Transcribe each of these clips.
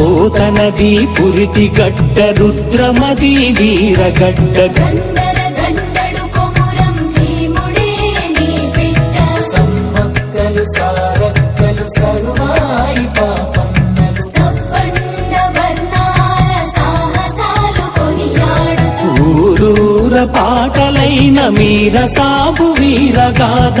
కోతనది పురిటి గడ్డ రుద్రమది వీరగడ్డ సమ్మక్కలు సారక్కలు సరువాయి పాపన్నలు. సబ్బండ వర్ణాల సాహసాలు కొనియాడుతూ. ఊరూర పాటలైన మీర సాబు వీరగాథ.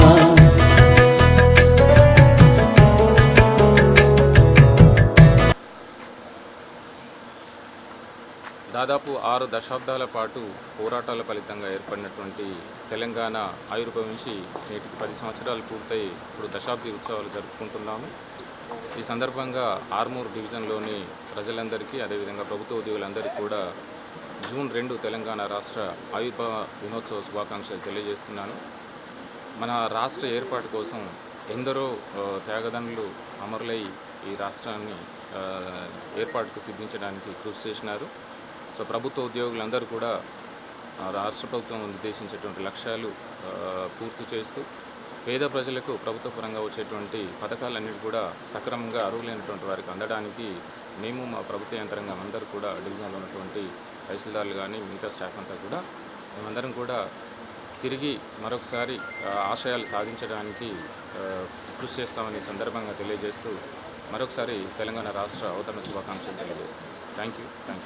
దాదాపు ఆరు దశాబ్దాల పాటు పోరాటాల ఫలితంగా ఏర్పడినటువంటి తెలంగాణ ఆవిర్భవించి నేటికి పది సంవత్సరాలు పూర్తయి ఇప్పుడు దశాబ్ది ఉత్సవాలు జరుపుకుంటున్నాము. ఈ సందర్భంగా ఆర్మూర్ డివిజన్లోని ప్రజలందరికీ అదేవిధంగా ప్రభుత్వ ఉద్యోగులందరికీ కూడా జూన్ రెండు తెలంగాణ రాష్ట్ర ఆవిర్భావ దినోత్సవ శుభాకాంక్షలు తెలియజేస్తున్నాను. మన రాష్ట్ర ఏర్పాటు కోసం ఎందరో ఆ, త్యాగదనులు అమరులై ఈ రాష్ట్రాన్ని ఏర్పాటుకు సిద్ధించడానికి కృషి చేసినారు. సో ప్రభుత్వ ఉద్యోగులందరూ కూడా రాష్ట్ర ప్రభుత్వం నిర్దేశించేటువంటి లక్ష్యాలు పూర్తి చేస్తూ పేద ప్రజలకు ప్రభుత్వ పరంగా వచ్చేటువంటి పథకాలన్నిటి కూడా సక్రమంగా అర్హులైనటువంటి వారికి అందడానికి మేము మా ప్రభుత్వ యంత్రాంగం అందరూ కూడా డివిజన్లో ఉన్నటువంటి తహసీల్దార్లు కానీ మిగతా స్టాఫ్ అంతా కూడా మేమందరం కూడా తిరిగి మరొకసారి ఆశయాలు సాధించడానికి కృషి చేస్తామని సందర్భంగా తెలియజేస్తూ మరొకసారి తెలంగాణ రాష్ట్ర అవతరణ శుభాకాంక్షలు తెలియజేస్తుంది థ్యాంక్ యూ థ్యాంక్ యూ